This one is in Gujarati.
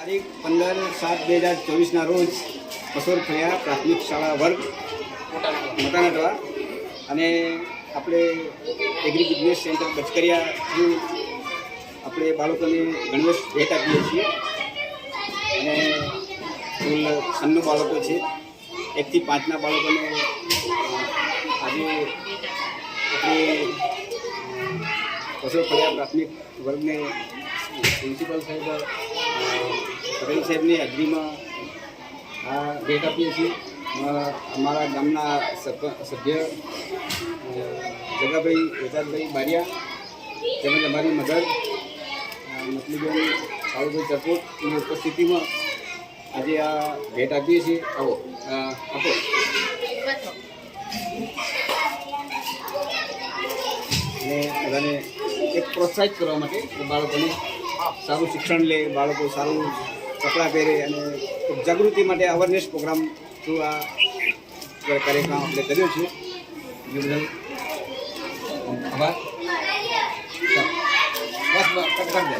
તારીખ પંદર સાત બે હજાર ચોવીસના રોજ કસોર ફળિયા પ્રાથમિક શાળા વર્ગ મતાનાટવા અને આપણે એગ્રી બિઝનેસ સેન્ટર બચકરિયા થ્રુ આપણે બાળકોને ગણવેશ ભેટ આપીએ છીએ. અને કુલ છન્નું બાળકો છે. એકથી પાંચના બાળકોને આજે આપણે કસોર ફળિયા પ્રાથમિક વર્ગને પ્રિન્સિપલ સાહેબ પટેલ સાહેબની હાજરીમાં આ ભેટ આપીએ છીએ. અમારા ગામના સભ્ય જગાભાઈ વેદાતભાઈ બારિયા તેમજ અમારી મધર મતલીબેન સાળુભાઈ ચકોટની ઉપસ્થિતિમાં આજે આ ભેટ આપીએ છીએ. આવો આપો. અને બધાને એક પ્રોત્સાહિત કરવા માટે બાળકોને સારું શિક્ષણ લે, બાળકો સારું કપડાં પહેરે અને જાગૃતિ માટે અવેરનેસ પ્રોગ્રામ થ્રુ આ કાર્યક્રમ આપણે કર્યો છે. બદલ આભાર. બસ બસ કરી